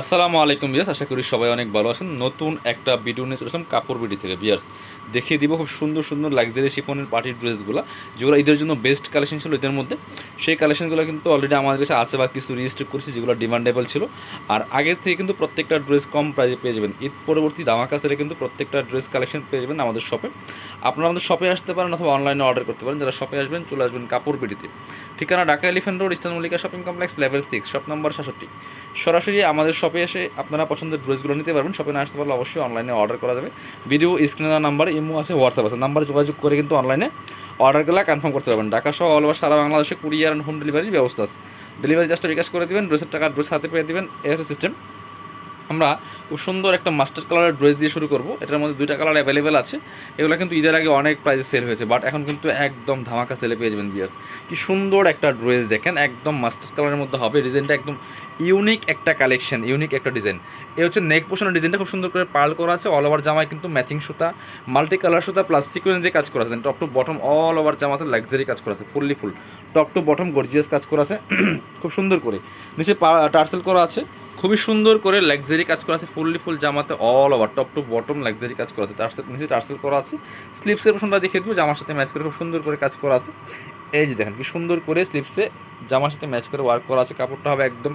আসসালামু আলাইকুম বিয়ার্স আশা করি সবাই অনেক ভালো আছেন। নতুন একটা ভিডিও নিয়ে চলে আসলাম কাপড় বিডি থেকে। বিয়ার্স দেখিয়ে দিব খুব সুন্দর সুন্দর লাক্সারি শিফনের পার্টির ড্রেসগুলো যেগুলো ঈদের জন্য বেস্ট কালেকশন ছিল ঈদের মধ্যে। সেই কালেকশনগুলো কিন্তু অলরেডি আমাদের কাছে আছে বা কিছু রেজিস্টার করছি, যেগুলো ডিমান্ডেবল ছিল। আর আগের থেকে কিন্তু প্রত্যেকটা ড্রেস কম প্রাইসে পেয়ে যাবেন। ঈদ পরবর্তী দামাকা সেলে কিন্তু প্রত্যেকটা ড্রেস কালেকশন পেয়ে যাবেন আমাদের শপে আপনারা আমাদের শপে আসতে পারেন অথবা অনলাইনে অর্ডার করতে পারেন। যারা শপে আসবেন, চলে আসবেন কাপড় বিডিতে। ঠিকানা Dhaka elephant road, eastern Mallika shopping complex, level six, shop নম্বর সাতষট্টি। সরাসরি আমাদের শপে এসে আপনারা পছন্দের ড্রেসগুলো নিতে পারবেন। শপে না আসতে পারলে অবশ্যই অনলাইনে অর্ডার করা যাবে। ভিডিও স্ক্রিনে নাম্বার ইমো আছে হোয়াটসঅ্যাপ আছে। নাম্বারে যোগাযোগ করে কিন্তু অনলাইনে অর্ডারগুলো কনফার্ম করতে পারবেন। ঢাকা সহ অল ওভার সারা বাংলাদেশে কুরিয়ার অ্যান্ড হোম ডেলিভারির ব্যবস্থা আছে। ডেলিভারি জাস্ট বিকাশ করে দেবেন, ড্রেসের টাকা ড্রেস হাতে পেয়ে দেবেন এই সিস্টেম আমরা খুব সুন্দর একটা মাস্টার কালারের ড্রেস দিয়ে শুরু করব। এটার মধ্যে দুইটা কালার অ্যাভেলেবেল আছে। এগুলো কিন্তু ঈদের আগে অনেক প্রাইসে সেল হয়েছে বাট এখন কিন্তু একদম ধামাকা সেলে পেয়ে যাবেন বিয়াস কি সুন্দর একটা ড্রেস দেখেন, একদম মাস্টার কালারের মধ্যে হবে। ডিজাইনটা একদম ইউনিক একটা কালেকশন ইউনিক একটা ডিজাইন এই হচ্ছে নেক পোষণের ডিজাইনটা খুব সুন্দর করে পার্ল করা আছে। অল ওভার জামায় কিন্তু ম্যাচিং সুতা মাল্টি কালার সুতা প্লাস দিয়ে কাজ করা আছে। Top to bottom all over জামাতে লাক্সারি কাজ করা আছে fully full top to bottom gorgeous কাজ করা আছে। খুব সুন্দর করে। নিচে টার্সেল করা আছে। খুবই সুন্দর করে লাক্সারি কাজ করা আছে, ফুললি ফুল জামাতে all over top to bottom luxury কাজ করা আছে। তার সাথে নিচে টার্সেল করা আছে। স্লিপসের পোশনটা দেখিয়ে দেবো, জামার সাথে ম্যাচ করে খুব সুন্দর করে কাজ করা আছে। এই যে দেখেন, কি সুন্দর করে স্লিপসে জামার সাথে ম্যাচ করে ওয়ার্ক করা আছে। কাপড়টা হবে একদম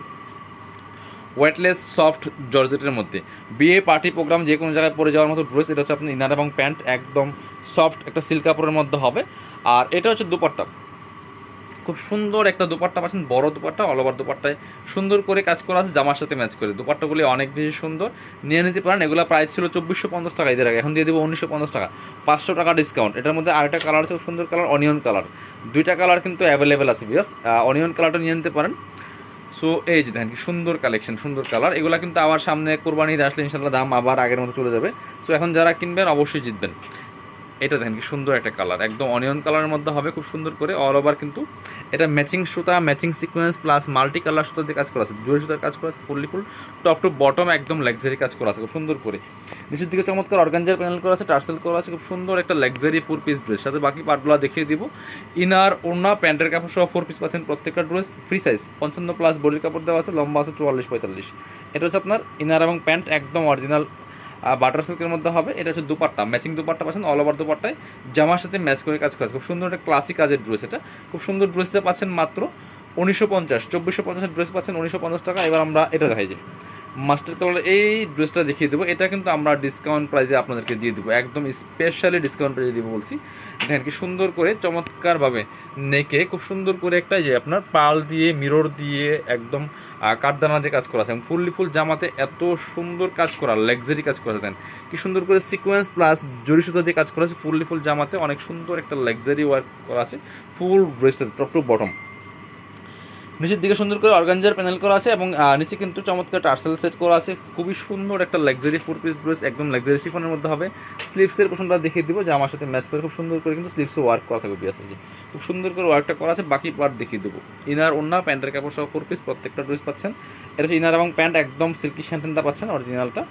ওয়েটলেস সফট জর্জেটের মধ্যে। বিয়ে পার্টি প্রোগ্রাম যে কোনো জায়গায় পরে যাওয়ার মতো ড্রেস এটা হচ্ছে আপনার ইনার এবং প্যান্ট একদম সফট একটা সিল্ক কাপড়ের মধ্যে হবে। আর এটা হচ্ছে দুপাট্টা। খুব সুন্দর একটা দুপাট্টা পাচ্ছেন, বড় দুপাট্টা অল দুপাট্টায়। সুন্দর করে কাজ করা আছে, জামার সাথে ম্যাচ করে। দুপাট্টাগুলি অনেক বেশি সুন্দর। নিয়ে নিতে পারেন, এগুলো প্রাইস ছিল চব্বিশশো পঞ্চাশ টাকা এদের আগে এখন দিয়ে দেবো উনিশশো পঞ্চাশ টাকা। পাঁচশো টাকা ডিসকাউন্ট এটার মধ্যে আরেকটা কালার আছে, সুন্দর কালার অনিয়ন কালার দুইটা কালার কিন্তু অ্যাভেলেবেল আছে বিকজ অনিয়ন কালারটা নিয়ে নিতে পারেন। সো এই যে দেখেন কি সুন্দর কালেকশন সুন্দর কালার এগুলো কিন্তু আবার সামনে কোরবানির আসলে ইনশাল্লাহ দাম আবার আগের মতো চলে যাবে। সো এখন যারা কিনবেন, অবশ্যই জিতবেন। এটা দেখেন কি সুন্দর একটা কালার একদম অনিয়ন কালারের মধ্যে হবে, খুব সুন্দর করে অল ওভার কিন্তু এটা ম্যাচিং সুতা matching sequence plus multi colour সুতা দিয়ে কাজ করা আছে। জরি সুতার কাজ করা আছে, fully full top to bottom একদম লাক্সারি কাজ করা আছে, খুব সুন্দর করে। নিচের দিকে চমৎকার অর্গানজার প্যানেল করা আছে টার্সেল করা আছে, খুব সুন্দর একটা লাক্সারি ফোর পিস ড্রেস সাথে বাকি পার্টগুলো দেখিয়ে দিব। ইনার ওনা প্যান্টের কাপড় সহ ফোর পিস পাচ্ছেন প্রত্যেকটা ড্রেস ফ্রি সাইজ পঞ্চান্ন প্লাস বডির কাপড় দেওয়া আছে, লম্বা আছে চুয়াল্লিশ পঁয়তাল্লিশ। এটা হচ্ছে আপনার ইনার এবং প্যান্ট একদম অরিজিনাল বাটার সিল্কের মধ্যে হবে, এটা হচ্ছে দুপাট্টা। ম্যাচিং দুপাট্টা পাচ্ছেন অল ওভার দুপাট্টায়। জামার সাথে ম্যাচ করে কাজ করা খুব সুন্দর একটা ক্লাসিক কাজের ড্রেস এটা। খুব সুন্দর ড্রেসটা পাচ্ছেন মাত্র উনিশশো পঞ্চাশ, চব্বিশশো পঞ্চাশের ড্রেস পাচ্ছেন উনিশশো পঞ্চাশ টাকা। এবার আমরা এটা দেখাই যে। মাস্টার কালার এই ড্রেসটা দেখিয়ে দেবো। এটা কিন্তু আমরা ডিসকাউন্ট প্রাইসে আপনাদেরকে দিয়ে দেবো। একদম স্পেশালি ডিসকাউন্ট প্রাইসে দিব বলছি। দেখেন কি সুন্দর করে, চমৎকারভাবে নেকে খুব সুন্দর করে একটা যে আপনার পাল দিয়ে মিরর দিয়ে একদম কাঠদানা দিয়ে কাজ করা আছে। ফুললি ফুল জামাতে এত সুন্দর কাজ করা লাক্সারি কাজ করা দেন কি সুন্দর করে সিকোয়েন্স প্লাস জরি সুতা দিয়ে কাজ করা আছে। ফুললি ফুল জামাতে অনেক সুন্দর একটা লাক্সারি ওয়ার্ক করা আছে। ফুল ড্রেসটা টপ টু বটম নিচের দিকে সুন্দর করে অর্গানজার প্যানেল করা আছে এবং নিচে কিন্তু চমৎকার টার্সেল সেট করা আছে। খুবই সুন্দর একটা লাক্সারি ফোর পিস ড্রেস একদম লাক্সারি শিফনের মধ্যে হবে। স্লিপসের পোশনটা দেখিয়ে দিব যে আমার সাথে ম্যাচ করে খুব সুন্দর করে কিন্তু স্লিপসে ওয়ার্ক করা থাকবে বিয়াসে যে খুব সুন্দর করে ওয়ার্কটা করা আছে, বাকি পার্ট দেখিয়ে দেবো। ইনার অন্য প্যান্টের কাপড় সহ ফোর পিস প্রত্যেকটা ড্রেস পাচ্ছেন। হচ্ছে ইনার এবং প্যান্ট, একদম সিল্কি শ্যান্টেনটা পাচ্ছেন অরিজিনালটা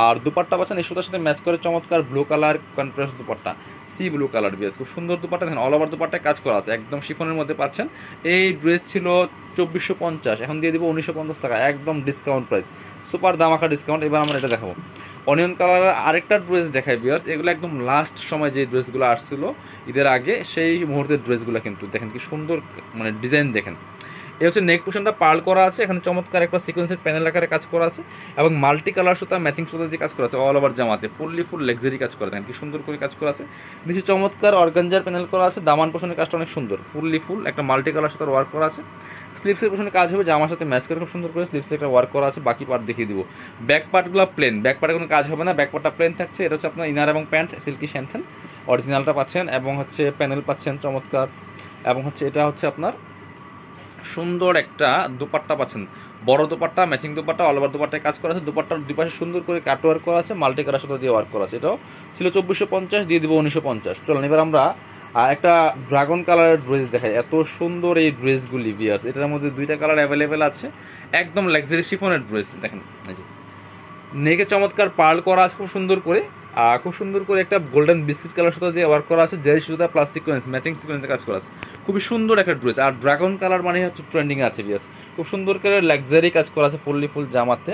আর দুপাট্টা পাচ্ছেন, এই সাথে ম্যাচ করে চমৎকার blue colour contrast dupatta. Sea blue colour বিয়াস খুব সুন্দর দুপাট্টা, দেখেন অল ওভার দুপাট্টায় কাজ করা আছে। একদম শিফনের মধ্যে পাচ্ছেন। এই ড্রেস ছিল চব্বিশশো পঞ্চাশ, এখন দিয়ে দিব উনিশশো পঞ্চাশ টাকা, একদম ডিসকাউন্ট প্রাইস সুপার দামাকা ডিসকাউন্ট এবার আমরা এটা দেখাবো। অনিয়ন কালারের আরেকটা ড্রেস দেখায় বিয়ার্স এগুলো একদম লাস্ট সময় যে ড্রেসগুলো আসছিল ঈদের আগে, সেই মুহূর্তের ড্রেসগুলো কিন্তু, দেখেন কি সুন্দর মানে ডিজাইন দেখেন। এই হচ্ছে নেক পোশনটা পার্ল করা আছে, এখানে চমৎকার একটা সিকোয়েন্সের প্যানেল আকারে কাজ করা আছে এবং মাল্টি কালার সুতা ম্যাচিং সুতা দিয়ে কাজ করা আছে অল ওভার জামাতে ফুললি ফুল লাক্সারি কাজ করা, দেখেন কি সুন্দর করে কাজ করা আছে। নিচে চমৎকার অর্গানজার প্যানেল করা আছে, দামান পোষণের কাজটা অনেক সুন্দর ফুললি ফুল একটা মাল্টি কালার সুতার ওয়ার্ক করা আছে। স্লিপসের পোশনে কাজ হবে, জামার সাথে ম্যাচ করে খুব সুন্দর করে স্লিপসে একটা ওয়ার্ক করা আছে, বাকি পার্ট দেখিয়ে দিব। ব্যাক পার্টগুলো প্লেন ব্যাক পার্টে কোনো কাজ হবে না ব্যাক পার্টটা প্লেন থাকছে, এটা হচ্ছে আপনার ইনার এবং প্যান্ট সিল্কি শ্যান্থেন অরিজিনালটা পাচ্ছেন এবং হচ্ছে প্যানেল পাচ্ছেন চমৎকার, এবং হচ্ছে এটা হচ্ছে আপনার সুন্দর একটা দুপাট্টা পাচ্ছেন। বড় dupatta matching dupatta all over দুপাট্টায় কাজ করা আছে। দুপাট্টার দুপাশে সুন্দর করে কাট ওয়ার্ক করা আছে মাল্টি কালার সাথে দিয়ে ওয়ার্ক করা আছে। এটাও ছিল চব্বিশশো পঞ্চাশ, দিয়ে দিব উনিশশো পঞ্চাশ। চলুন, এবার আমরা আর একটা ড্রাগন কালারের ড্রেস দেখাই। এত সুন্দর এই ড্রেসগুলি বিয়ার্স এটার মধ্যে দুইটা কালার অ্যাভেলেবেল আছে। একদম লাক্সারি শিফনের ড্রেস দেখেন নেকে চমৎকার পার্ল করা আছে, খুব সুন্দর করে। খুব সুন্দর করে একটা গোল্ডেন বিস্কিট কালার সুতা দিয়ে ওয়ার্ক করা আছে জেল সুতা প্লাস সিকোয়েন্স ম্যাচিং সিকোয়েন্সে কাজ করা আছে। খুবই সুন্দর একটা ড্রেস আর ড্রাগন কালার মানে হচ্ছে ট্রেন্ডিং আছে বিয়াস খুব সুন্দর করে লাক্সারি কাজ করা আছে ফুললি ফুল জামাতে।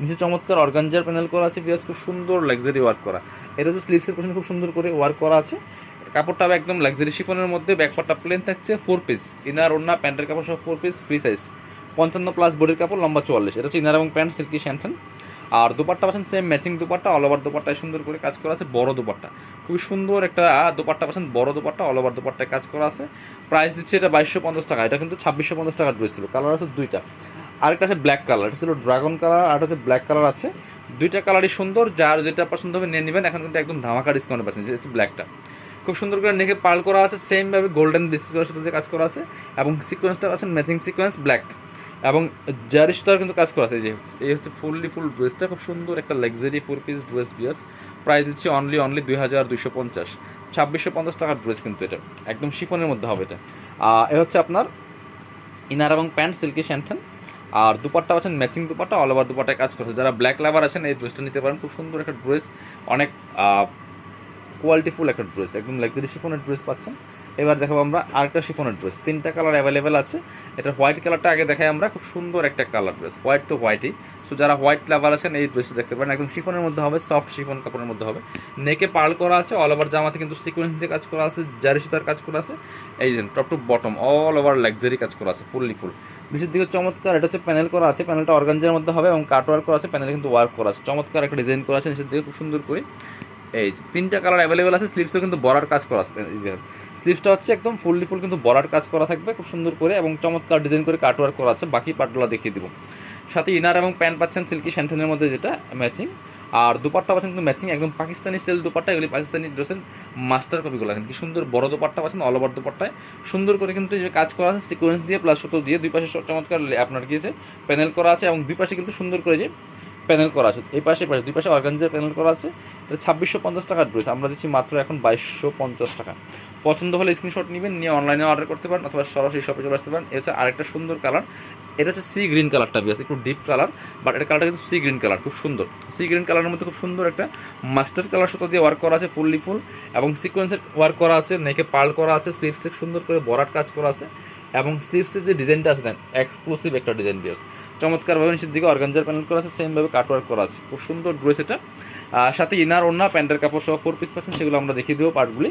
নিচে চমৎকার অর্গানজার প্যানেল করা আছে বিয়াস খুব সুন্দর লাক্সারি ওয়ার্ক করা। এটা হচ্ছে স্লিভসের পোর্শন খুব সুন্দর করে ওয়ার্ক করা আছে। কাপড়টা একদম লাক্সারি শিফনের মধ্যে ব্যাকপারটা প্লেন থাকছে ফোর পিস ইনার ওড়না, প্যান্টের কাপড় সব ফোর পিস ফ্রি সাইজ পঞ্চান্ন প্লাস বডির কাপড়, লম্বা চুয়াল্লিশ। এটা হচ্ছে ইনার এবং প্যান্ট সিল্কি শ্যান্থন আর দুপাট্টা পাচ্ছেন same matching dupatta all over দুপাট্টায় সুন্দর করে কাজ করা আছে, বড় দুপাট্টা। খুবই সুন্দর একটা দুপাট্টা পাচ্ছেন, বড় দুপাট্টা অল ওভার দুপাট্টায় কাজ করা আছে। প্রাইস দিচ্ছে এটা বাইশশো পঞ্চাশ টাকা, এটা কিন্তু ছাব্বিশশো পঞ্চাশ টাকা ড্রেস কালার আছে দুইটা। আরেকটা আছে ব্ল্যাক কালার এটা ছিল ড্রাগন কালার আর হচ্ছে ব্ল্যাক কালার আছে। দুইটা কালারই সুন্দর, যার যেটা পছন্দ হবে নিয়ে নেবেন, এখন কিন্তু একদম ধামাকা ডিসকাউন্টে পাচ্ছেন হচ্ছে ব্ল্যাকটা খুব সুন্দর করে নেকে পার্ল করা আছে সেমভাবে গোল্ডেন ডিসকাউন্টের সাথে কাজ করা আছে, এবং সিকোয়েন্সটা আছেন ম্যাচিং সিকোয়েন্স ব্ল্যাক এবং জারি সুতার কিন্তু কাজ করা আছে যে, এই হচ্ছে ফুললি ফুল ড্রেসটা খুব সুন্দর একটা লাক্সারি ফোর পিস ড্রেস বিয়াস। প্রাইস দিচ্ছি অনলি অনলি দুই হাজার দুইশো পঞ্চাশ। ছাব্বিশশো পঞ্চাশ টাকার ড্রেস কিন্তু এটা। একদম শিফনের মধ্যে হবে এটা। এ হচ্ছে আপনার ইনার এবং প্যান্ট সিল্কি শ্যান্টেন আর দুপাট্টা আছেন ম্যাচিং দুপাট্টা অল ওভার দুপাট্টায় কাজ করছে যারা ব্ল্যাক লাভার আছেন, এই ড্রেসটা নিতে পারেন। খুব সুন্দর একটা ড্রেস অনেক কোয়ালিটিফুল একটা ড্রেস একদম লাক্সারি শিফনের ড্রেস পাচ্ছেন। এবার দেখাবো আমরা আরেকটা শিফনের ড্রেস তিনটা কালার অ্যাভেলেবেল আছে। এটা হোয়াইট কালারটা আগে দেখাই আমরা। খুব সুন্দর একটা কালার ড্রেস হোয়াইট তো হোয়াইটই সো যারা হোয়াইট লাভার আছেন, এই ড্রেসটা দেখতে পারেন। একদম শিফনের মধ্যে হবে সফট শিফন কাপড়ের মধ্যে হবে। নেকে পার্ল করা আছে অল ওভার জামাতে কিন্তু সিকোয়েন্স দিয়ে কাজ করা আছে, জারি সুতার কাজ করা আছে। এই যে top to bottom all over luxury কাজ করা আছে ফুললি ফুল নিচের দিকে চমৎকার, এটা হচ্ছে প্যানেল করা আছে। প্যানেলটা অর্গানজার মধ্যে হবে এবং কাট ওয়ার্ক করা আছে। প্যানেলে কিন্তু ওয়ার্ক করা আছে। চমৎকার একটা ডিজাইন করা আছে নিচের দিকে, খুব সুন্দর করে। এই তিনটা কালার অ্যাভেলেবেল আছে। স্লিভসও কিন্তু বড়ার কাজ করা আছে। স্লিভসটা হচ্ছে একদম ফুললি ফুল কিন্তু বড়ার কাজ করা থাকবে, খুব সুন্দর করে এবং চমৎকার ডিজাইন করে কাট ওয়ার্ক করা আছে। বাকি পার্টগুলো দেখিয়ে দিব। সাথে ইনার এবং প্যান্ট পাচ্ছেন সিল্কি শ্যান্টনের মধ্যে যেটা ম্যাচিং আর দুপাট্টা পাচ্ছেন কিন্তু ম্যাচিং একদম পাকিস্তানি স্টাইল দুপাট্টা, এগুলি পাকিস্তানি ড্রেসের মাস্টার কপিগুলো আছেন কি সুন্দর বড় দুপাট্টা পাচ্ছেন অল ওভার দুপাট্টায়। সুন্দর করে কিন্তু যে কাজ করা আছে সিকোয়েন্স দিয়ে প্লাস সুতো দিয়ে, দুই পাশে চমৎকার আপনার গিয়েছে প্যানেল করা আছে এবং দুই পাশে কিন্তু সুন্দর করে যে প্যানেল করা আছে। এই পাশে পাশে, দুই পাশে অর্গানজার প্যানেল করা আছে। এটা ছাব্বিশশো পঞ্চাশ টাকার ড্রেস আমরা দিচ্ছি মাত্র এখন বাইশশো পঞ্চাশ টাকা। পছন্দ হলে স্ক্রিনশট নেবেন, নিয়ে অনলাইনে অর্ডার করতে পারেন অথবা সরাসরি শপে চলে আসতে পারেন। এটা হচ্ছে আরেকটা সুন্দর কালার এটা হচ্ছে সি গ্রিন কালারটা বিয়াস একটু ডিপ কালার বাট এটা কালারটা কিন্তু সি গ্রিন কালার খুব সুন্দর। সি গ্রিন কালারের মধ্যে খুব সুন্দর একটা মাস্টার কালার সুতো দিয়ে ওয়ার্ক করা আছে ফুললি ফুল এবং সিকোয়েন্সের ওয়ার্ক করা আছে নেকে পাল করা আছে স্লিভসে সুন্দর করে বরাট কাজ করা আছে। এবং স্লিভসের যে ডিজাইনটা আছে দেন এক্সক্লুসিভ একটা ডিজাইন বিয়াস চমৎকারভাবে নিচের দিকে অর্গানজার প্যানেল করা আছে সেমভাবে কাটওয়ার্ক করা আছে। খুব সুন্দর ড্রেস এটা। আর সাথে ইনার ওড়না, প্যান্টের কাপড় সহ ফোর পিস পাচ্ছেন, সেগুলো আমরা দেখিয়ে দেবো পার্টগুলি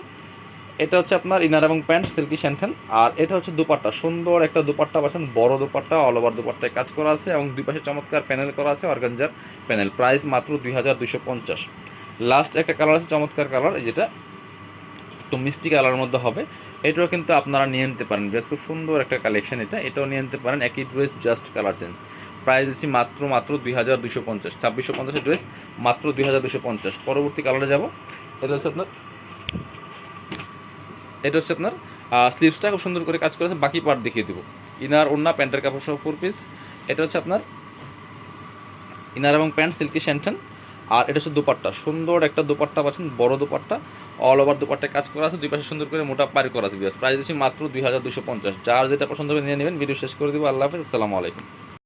এটা হচ্ছে আপনার ইনার এবং প্যান্ট সিল্কি শ্যান্থেন আর এটা হচ্ছে দুপাট্টা। সুন্দর একটা দুপাট্টা পাচ্ছেন, বড় দুপাট্টা অল ওভার দুপাট্টায় কাজ করা আছে এবং দুই পাশে চমৎকার প্যানেল করা আছে, অর্গানজার প্যানেল। প্রাইস মাত্র দুই হাজার দুশো পঞ্চাশ। লাস্ট একটা কালার আছে, চমৎকার কালার যেটা একটু মিষ্টি কালারের মধ্যে হবে। এটাও কিন্তু আপনারা নিয়ে নিতে পারেন। বেশ খুব সুন্দর একটা কালেকশন এটা। এটাও নিয়ে নিতে পারেন। একই dress just colour change price দিচ্ছি মাত্র মাত্র দুই হাজার দুশো পঞ্চাশ। ছাব্বিশশো পঞ্চাশের ড্রেস মাত্র দুই হাজার দুশো পঞ্চাশ। পরবর্তী কালারে যাব। এটা হচ্ছে আপনার, এটা হচ্ছে আপনার স্লিভসটা খুব সুন্দর করে কাজ করেছে। বাকি পার্ট দেখিয়ে দেবো। ইনার, ওড়না, প্যান্টের কাপড় সহ ফোর পিস এটা হচ্ছে আপনার, ইনার এবং প্যান্ট সিল্কি শ্যান্টন আর এটা হচ্ছে দুপাট্টা। সুন্দর একটা দুপাট্টা পাচ্ছেন, বড় দুপাট্টা। অল ওভার দুপাটে কাজ করা আছে, দুই পাশে সুন্দর করে মোটা পারি করা আছে প্রাইস দিচ্ছি মাত্র দুই হাজার দুশো পঞ্চাশ। যার যেটা পছন্দ হবে নিয়ে নেবেন ভিডিও শেষ করে দেবো। আল্লাহ হাফিজ, আসসালামু আলাইকুম।